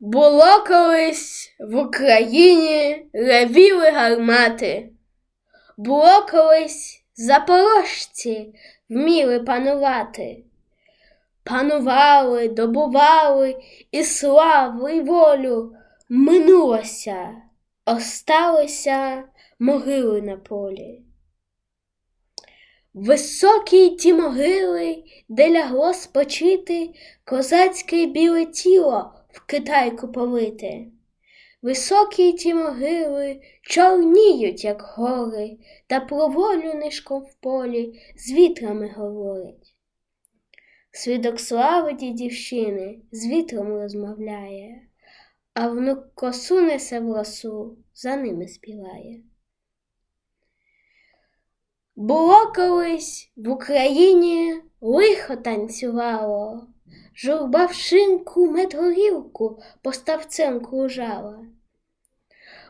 Було колись в Україні ревіли гармати. Було колись запорожці вміли панувати. Панували, добували і славу, і волю минулося, осталися могили на полі. Високі ті могили, де лягло спочити козацьке біле тіло в Китайку повите. Високі ті могили чорніють, як гори, та про волю нишком в полі з вітрами говорить. Свідок слави дідівщини з вітром розмовляє, а внук косу несе в росу, за ними співає. Було колись в Україні лихо танцювало, журба в шинку медгорілку поставцем кружала.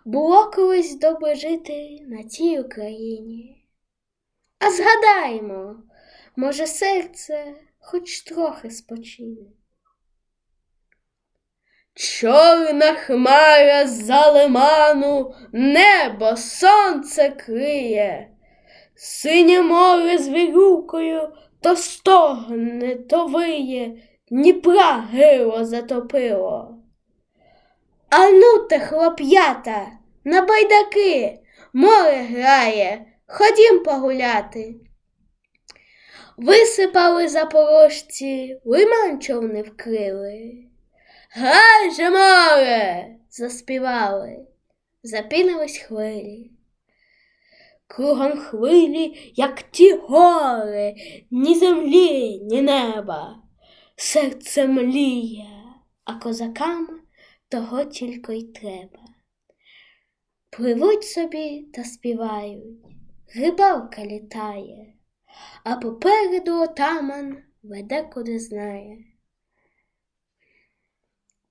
Було колись добре жити на тій Україні. А згадаймо, може, серце хоч трохи спочине. Чорна хмара за лиману, небо сонце криє. Синє море з вірюкою то стогне, то виє, Дніпра гило затопило. А ну хлоп'ята, на байдаки, море грає, ходім погуляти. Висипали запорожці, лиман човни вкрили. Грай же море, заспівали, запінились хвилі. Кругом хвилі, як ті гори, ні землі, ні неба. Серце мліє, а козакам того тільки й треба. Пливуть собі та співають, рибалка літає, а попереду отаман веде куди знає.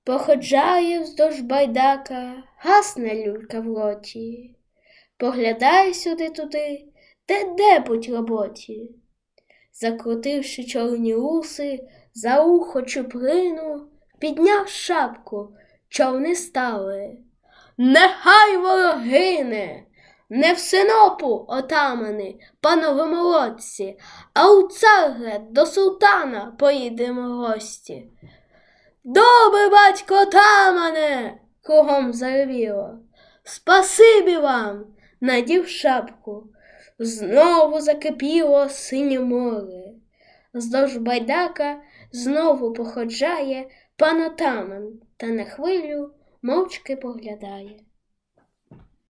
Походжає вздовж байдака, гасне люлька в роті, поглядає сюди туди, де дебудь роботі. Закрутивши чорні уси, за ухо чуприну, підняв шапку, човни стали. Нехай ворогине, не в синопу отамани, панове молодці, а у царград до султана поїдемо гості. Добре, батько отамане, кругом заревіло. Спасибі вам, надів шапку. Знову закипіло синє море. Здовж байдака знову походжає пан отаман та на хвилю мовчки поглядає.